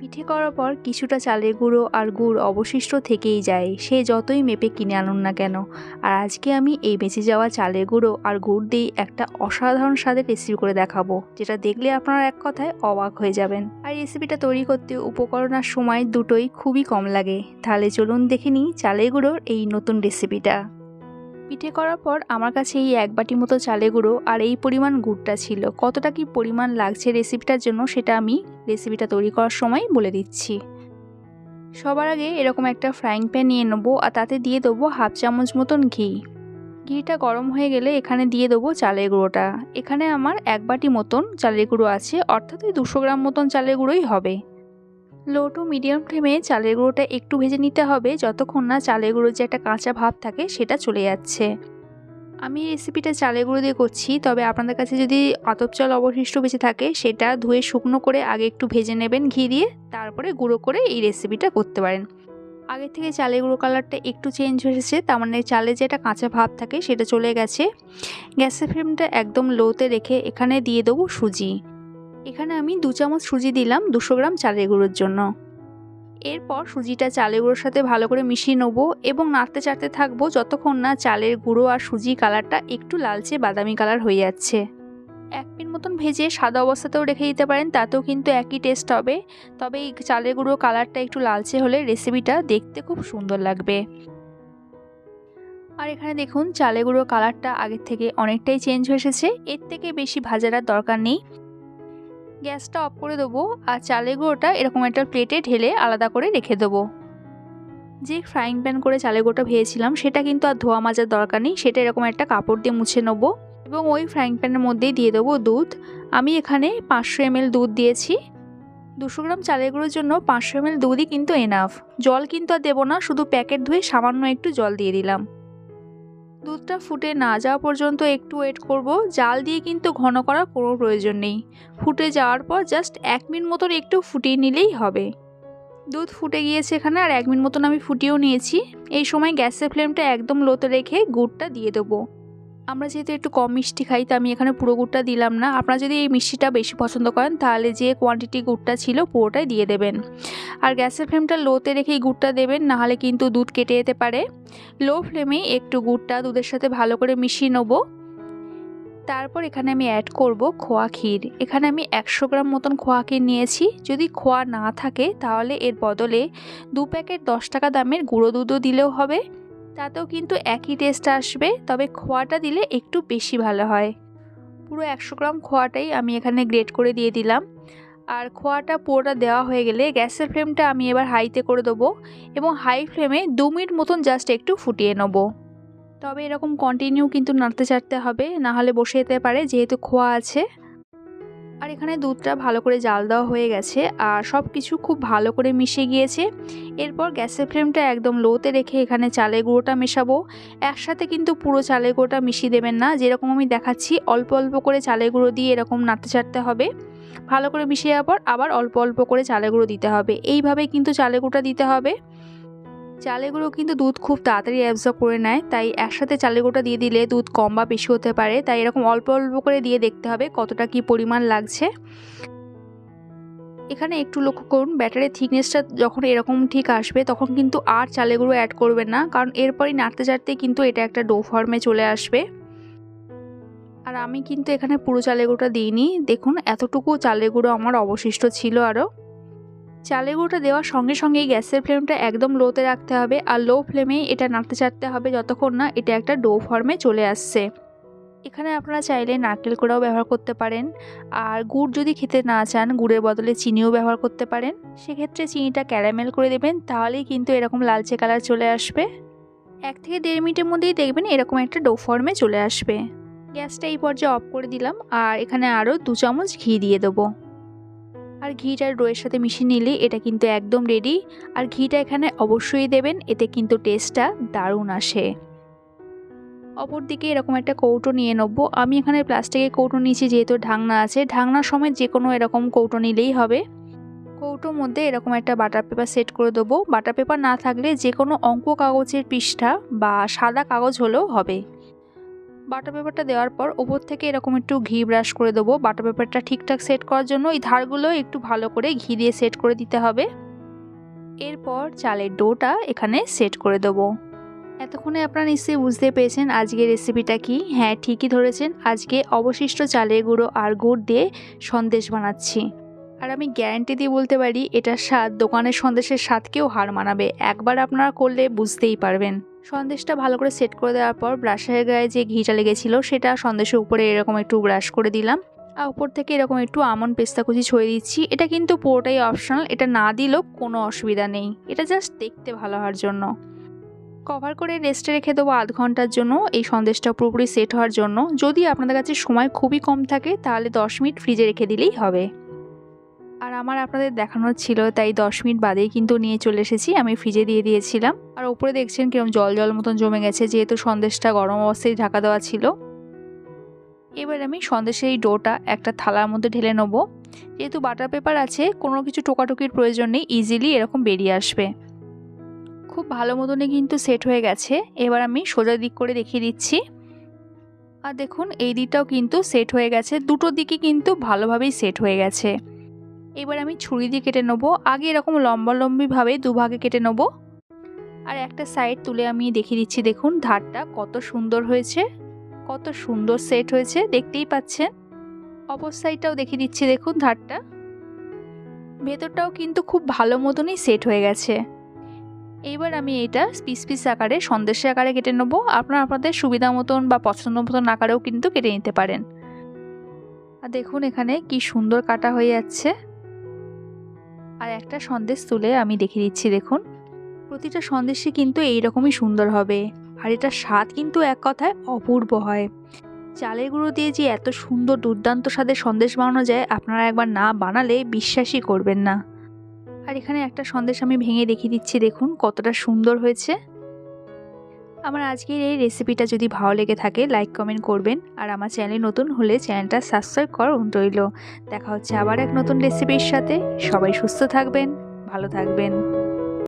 পিঠে করার পর কিছুটা চালের গুঁড়ো আর গুড় অবশিষ্ট থেকেই যায়। সে যতই মেপে কিনে আনুন না কেন। আর আজকে আমি এই বেঁচে যাওয়া চালের গুঁড়ো আর গুড় দিয়েই একটা অসাধারণ স্বাদের রেসিপি করে দেখাবো, যেটা দেখলে আপনারা এক কথায় অবাক হয়ে যাবেন। আর রেসিপিটা তৈরি করতে উপকরণ আর সময় দুটোই খুবই কম লাগে। তাহলে চলুন দেখে নিই চালের গুঁড়োর এই নতুন রেসিপিটা পিঠে করার পর আমার কাছে এই এক বাটি মতো চালে গুঁড়ো আর এই পরিমাণ গুড়টা ছিল। কতটা কি পরিমাণ লাগছে রেসিপিটার জন্য সেটা আমি রেসিপিটা তৈরি করার সময় বলে দিচ্ছি। সবার আগে এরকম একটা ফ্রাইং প্যান নিয়ে নেব আর তাতে দিয়ে দেবো হাফ চামচ মতন ঘি। ঘিটা গরম হয়ে গেলে এখানে দিয়ে দেবো চালের গুঁড়োটা। এখানে আমার এক বাটি মতন চালের গুঁড়ো আছে, অর্থাৎ ওই দুশো গ্রাম মতন চালের গুঁড়োই হবে। লো টু মিডিয়াম ফ্লেমে চালের গুঁড়োটা একটু ভেজে নিতে হবে যতক্ষণ না চালের গুঁড়োর যে একটা কাঁচা ভাব থাকে সেটা চলে যাচ্ছে। আমি রেসিপিটা চালের গুঁড়ো দিয়ে করছি, তবে আপনাদের কাছে যদি আতপ চাল অবশিষ্ট বেঁচে থাকে সেটা ধুয়ে শুকনো করে আগে একটু ভেজে নেবেন ঘি দিয়ে, তারপরে গুঁড়ো করে এই রেসিপিটা করতে পারেন। আগে থেকে চালের গুঁড়ো কালারটা একটু চেঞ্জ হয়েছে তার মানে চালে একটা কাঁচা ভাব থাকে সেটা চলে গেছে। গ্যাসের ফ্লেমটা একদম লোতে রেখে এখানে দিয়ে দেবো সুজি। এখানে আমি দু চামচ সুজি দিলাম, দুশো গ্রাম চালের গুঁড়োর জন্য। এরপর সুজিটা চালের গুঁড়োর সাথে ভালো করে মিশিয়ে নেব এবং নাড়তে চাড়তে থাকব যতক্ষণ না চালের গুঁড়ো আর সুজি কালারটা একটু লালচে বাদামি কালার হয়ে যাচ্ছে। এক মিনিট মতন ভেজে সাদা অবস্থাতেও রেখে দিতে পারেন, তাতেও কিন্তু একই টেস্ট হবে। তবে এই চালের গুঁড়ো কালারটা একটু লালচে হলে রেসিপিটা দেখতে খুব সুন্দর লাগবে। আর এখানে দেখুন, চালের গুঁড়ো কালারটা আগের থেকে অনেকটাই চেঞ্জ হয়ে এসেছে। এর থেকে বেশি ভাজার দরকার নেই। গ্যাসটা অফ করে দেবো আর চালের গুঁড়োটা এরকম একটা প্লেটে ঢেলে আলাদা করে রেখে দেবো। যে ফ্রাইং প্যান করে চালের গুঁড়োটা ভেজেছিলাম, সেটা কিন্তু আর ধোয়া মাজার দরকার নেই, সেটা এরকম একটা কাপড় দিয়ে মুছে নেব এবং ওই ফ্রাইং প্যানের মধ্যেই দিয়ে দেবো দুধ। আমি এখানে পাঁচশো এমএল দুধ দিয়েছি। দুশো গ্রাম চালের গুঁড়োর জন্য পাঁচশো এমএল দুধই কিন্তু এনাফ জল কিন্তু আর দেবো না, শুধু প্যাকেট ধুয়ে সামান্য একটু জল দিয়ে দিলাম। দুধটা ফুটে না যাওয়া পর্যন্ত একটু ওয়েট করব। জাল দিয়ে কিন্তু ঘন করার কোনো প্রয়োজন নেই। ফুটে যাওয়ার পর জাস্ট এক মিনিট মতন একটু ফুটিয়ে নিলেই হবে। দুধ ফুটে গিয়েছে এখানে আর এক মিনিট মতন আমি ফুটিয়েও নিয়েছি। এই সময় গ্যাসের ফ্লেমটা একদম লোতে রেখে গুড়টা দিয়ে দেবো। আমরা যেহেতু একটু কম মিষ্টি খাই, তো আমি এখানে পুরো গুড়টা দিলাম না। আপনারা যদি এই মিষ্টিটা বেশি পছন্দ করেন, তাহলে যে কোয়ান্টিটি গুড়টা ছিল পুরোটাই দিয়ে দেবেন। আর গ্যাসের ফ্লেমটা লোতে রেখেই গুড়টা দেবেন নাহলে কিন্তু দুধ কেটে যেতে পারে। লো ফ্লেমে একটু গুড়টা দুধের সাথে ভালো করে মিশিয়ে নেব। তারপর এখানে আমি অ্যাড করব খোয়া ক্ষীর। এখানে আমি একশো গ্রাম মতন খোয়া ক্ষীর নিয়েছি। যদি খোয়া না থাকে, তাহলে এর বদলে দু প্যাকেট দশ টাকা দামের গুঁড়ো দুধও দিলেও হবে। তাতেও কিন্তু একই টেস্ট আসবে, তবে খোয়াটা দিলে একটু বেশি ভালো হয়। পুরো একশো গ্রাম খোয়াটাই আমি এখানে গ্রেট করে দিয়ে দিলাম। আর খোয়াটা পুরোটা দেওয়া হয়ে গেলে গ্যাসের ফ্লেমটা আমি এবার হাইতে করে দেবো এবং হাই ফ্লেমে দু মিনিট মতন জাস্ট একটু ফুটিয়ে নেব। তবে এরকম কন্টিনিউ কিন্তু নাড়তে চাড়তে হবে, না হলে বসে যেতে পারে, যেহেতু খোয়া আছে। আর এখানে দুধটা ভালো করে জাল দেওয়া হয়ে গেছে আর সব কিছু খুব ভালো করে মিশে গিয়েছে। এরপর গ্যাসের ফ্লেমটা একদম লোতে রেখে এখানে চালের গুঁড়োটা মেশাবো। একসাথে কিন্তু পুরো চালের গুঁড়োটা মিশিয়ে দেবেন না, যেরকম আমি দেখাচ্ছি, অল্প অল্প করে চালের গুঁড়ো দিয়ে এরকম নাড়তে চাড়তে হবে। ভালো করে মিশিয়ে যাওয়ার পর আবার অল্প অল্প করে চালের গুঁড়ো দিতে হবে। এইভাবে কিন্তু চালের গুঁড়োটা দিতে হবে। চালের গুঁড়ো কিন্তু দুধ খুব তাড়াতাড়ি অ্যাবজর্ব করে নেয়, তাই একসাথে চালের গুঁড়োটা দিয়ে দিলে দুধ কম বা বেশি হতে পারে, তাই এরকম অল্প অল্প করে দিয়ে দেখতে হবে কতটা কি পরিমাণ লাগছে। এখানে একটু লক্ষ্য করুন, ব্যাটারের থিকনেসটা যখন এরকম ঠিক আসবে, তখন কিন্তু আর চালের গুঁড়ো অ্যাড করবেন না, কারণ এরপরই নাড়তে চাড়তে কিন্তু এটা একটা ডো ফর্মে চলে আসবে। আর আমি কিন্তু এখানে পুরো চালের গুঁড়োটা দিইনি, দেখুন এতটুকু চালের গুঁড়ো আমার অবশিষ্ট ছিল আরও। চালের গুঁড়োটা দেওয়ার সঙ্গে সঙ্গেই গ্যাসের ফ্লেমটা একদম লোতে রাখতে হবে আর লো ফ্লেমে এটা নাড়তে চাড়তে হবে যতক্ষণ না এটা একটা ডো ফর্মে চলে আসছে। এখানে আপনারা চাইলে নারকেল কোড়াও ব্যবহার করতে পারেন আর গুড় যদি খেতে না চান গুড়ের বদলে চিনিও ব্যবহার করতে পারেন। সেক্ষেত্রে চিনিটা ক্যারামেল করে দেবেন তাহলেই কিন্তু এরকম লালচে কালার চলে আসবে। এক থেকে দেড় মিনিটের মধ্যেই দেখবেন এরকম একটা ডো ফর্মে চলে আসবে। গ্যাসটা এই পর্যায়ে অফ করে দিলাম আর এখানে আরও দু চামচ ঘি দিয়ে দেবো। আর ঘিটা ডোয়ের সাথে মিশিয়ে নিলে এটা কিন্তু একদম রেডি আর ঘিটা এখানে অবশ্যই দেবেন, এতে কিন্তু টেস্টটা দারুণ আসে। অপরদিকে এরকম একটা কৌটো নিয়ে নেব। আমি এখানে প্লাস্টিকের কৌটো নিয়েছি, যেহেতু ঢাকনা আছে। ঢাকনার সময় যে কোনো এরকম কৌটো নিলেই হবে। কৌটোর মধ্যে এরকম একটা বাটার পেপার সেট করে দেবো। বাটার পেপার না থাকলে যে কোনো অঙ্ক কাগজের পৃষ্ঠা বা সাদা কাগজ হলেও হবে। বাটার পেপারটা দেওয়ার পর ওপর থেকে এরকম একটু ঘি ব্রাশ করে দেবো। বাটার পেপারটা ঠিকঠাক সেট করার জন্য এই ধারগুলো একটু ভালো করে ঘি দিয়ে সেট করে দিতে হবে। এরপর চালের ডোটা এখানে সেট করে দেবো। এতক্ষণে আপনারা নিশ্চয়ই বুঝতে পেরেছেন আজকের রেসিপিটা কি। হ্যাঁ ঠিকই ধরেছেন। আজকে অবশিষ্ট চালের গুঁড়ো আর গুড় দিয়ে সন্দেশ বানাচ্ছি। আর আমি গ্যারান্টি দিয়ে বলতে পারি এটার স্বাদ, দোকানের সন্দেশের স্বাদকেও হার মানাবে। একবার আপনারা করলে বুঝতেই পারবেন। সন্দেশটা ভালো করে সেট করে দেওয়ার পর ব্রাশের গায়ে যে ঘিটা লেগেছিল, সেটা সন্দেশের উপরে এরকম একটু ব্রাশ করে দিলাম। আর উপর থেকে এরকম একটু আমন পেস্তা কুচি ছড়িয়ে দিচ্ছি। এটা কিন্তু পুরোটাই অপশনাল এটা না দিলেও কোনো অসুবিধা নেই। এটা জাস্ট দেখতে ভালো হওয়ার জন্য। কভার করে রেস্টে রেখে দেবো আধ ঘণ্টার জন্য। এই সন্দেশটা পুরোপুরি সেট হওয়ার জন্য। যদি আপনাদের কাছে সময় খুবই কম থাকে, তাহলে দশ মিনিট ফ্রিজে রেখে দিলেই হবে। আর আমার আপনাদের দেখানোর ছিল, তাই দশ মিনিট বাদেই কিন্তু নিয়ে চলে এসেছি। আমি ফ্রিজে দিয়ে দিয়েছিলাম। আর উপরে দেখছেন কিরম জল জল মতন জমে গেছে, যেহেতু সন্দেশটা গরম অবস্থায় ঢাকা দেওয়া ছিল। এবার আমি সন্দেশের এই ডোটা একটা থালার মধ্যে ঢেলে নেব। যেহেতু বাটার পেপার আছে, কোনো কিছু টোকাটুকির প্রয়োজন নেই ইজিলি এরকম বেরিয়ে আসবে। খুব ভালো মতনই কিন্তু সেট হয়ে গেছে। এবার আমি সোজা দিক করে দেখিয়ে দিচ্ছি। আর দেখুন, এই দিকটাও কিন্তু সেট হয়ে গেছে। দুটো দিকে কিন্তু ভালোভাবেই সেট হয়ে গেছে। এবার আমি ছুরি দিয়ে কেটে নেব। আগে এরকম লম্বা লম্বিভাবে দুভাগে কেটে নেব। আর একটা সাইড তুলে আমি দেখিয়ে দিচ্ছি, দেখুন, ধারটা কত সুন্দর হয়েছে, কত সুন্দর সেট হয়েছে, দেখতেই পাচ্ছেন? অপর সাইডটাও দেখিয়ে দিচ্ছি, দেখুন, ধারটা। ভেতরটাও কিন্তু খুব ভালো মতনই সেট হয়ে গেছে। এইবার আমি এটা পিস পিস আকারে সন্দেশের আকারে কেটে নেব। আপনারা আপনাদের সুবিধা মতন বা পছন্দ মতন আকারেও কিন্তু কেটে নিতে পারেন। আর দেখুন, এখানে কি সুন্দর কাটা হয়ে যাচ্ছে। আর একটা সন্দেশ তুলে আমি দেখে দিচ্ছি, দেখুন। প্রতিটা সন্দেশই কিন্তু এইরকমই সুন্দর হবে। আর এটার স্বাদ কিন্তু এক কথায় অপূর্ব হয়। চালের গুঁড়ো দিয়ে যে এত সুন্দর দুর্দান্ত স্বাদের সন্দেশ বানানো যায়, আপনারা একবার না বানালে বিশ্বাসই করবেন না। আর এখানে একটা সন্দেশ আমি ভেঙে দেখিয়ে দিচ্ছি, দেখুন কতটা সুন্দর হয়েছে। আমার আজকের এই রেসিপিটা যদি ভালো লেগে থাকে লাইক কমেন্ট করবেন। আর আমার চ্যানেলে নতুন হলে চ্যানেলটা সাবস্ক্রাইব করুন রইল দেখা হচ্ছে আবার এক নতুন রেসিপির সাথে। সবাই সুস্থ থাকবেন, ভালো থাকবেন।